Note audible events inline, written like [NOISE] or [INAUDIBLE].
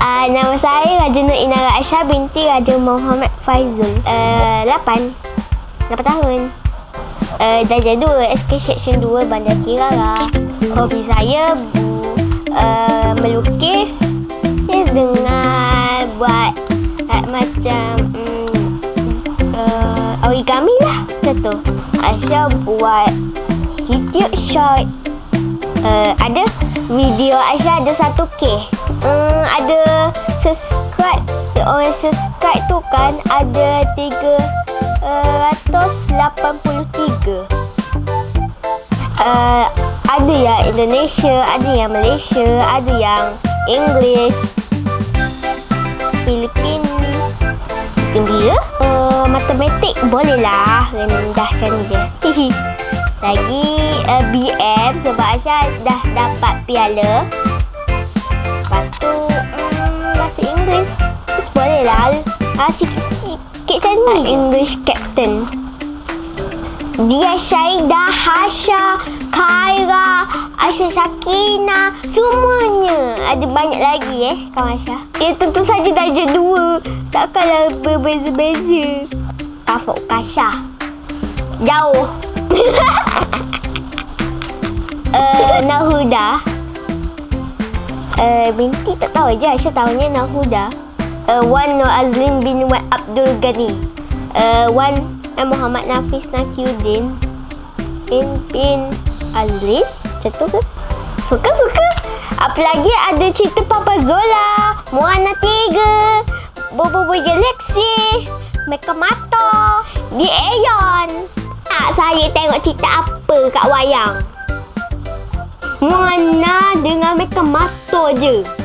Uh, nama saya Raja Nur Inara Aisyah binti Raja Muhammad Faizul. Uh, 8. 8 tahun. Uh, darjah 2 SK Section 2 Bandar Kirara. Hobi saya uh, melukis ya, dengan buat uh, macam um, uh, origami lah macam tu. Aisyah buat YouTube short. Uh, ada video Aisyah ada 1K. Hmm, ada subscribe orang subscribe tu kan ada 383. Uh, ada yang Indonesia, ada yang Malaysia, ada yang English, Filipin. Gembira? Uh, matematik boleh lah. Rendah macam ni je. Lagi uh, BM sebab Aisyah dah dapat piala. Lepas tu um, bahasa Inggeris. Boleh lah. Ah, sikit-sikit macam ni. English Captain. Dia Syaida, Hasha, Khaira, Aisyah Sakina, semuanya. Ada banyak lagi eh, Kawan Aisyah. Ya tentu saja darjah dua. Takkanlah berbeza-beza. Tafuk Kasha. Jauh. uh, [LAUGHS] Nahuda. Uh, binti tak tahu je. Aisyah tahunya Nahuda. Uh, Wan Nur Azlin bin Wan Abdul Ghani. Uh, Wan uh, Muhammad Nafis Nakiuddin bin bin Azlin. Macam tu ke? Suka-suka. Apa lagi ada cerita Papa Zola, Moana 3, Bobo Galaxy, Mecha Mata, di Aeon. Tak saya tengok cerita apa kat wayang? Moana dengan Mecha Mata je.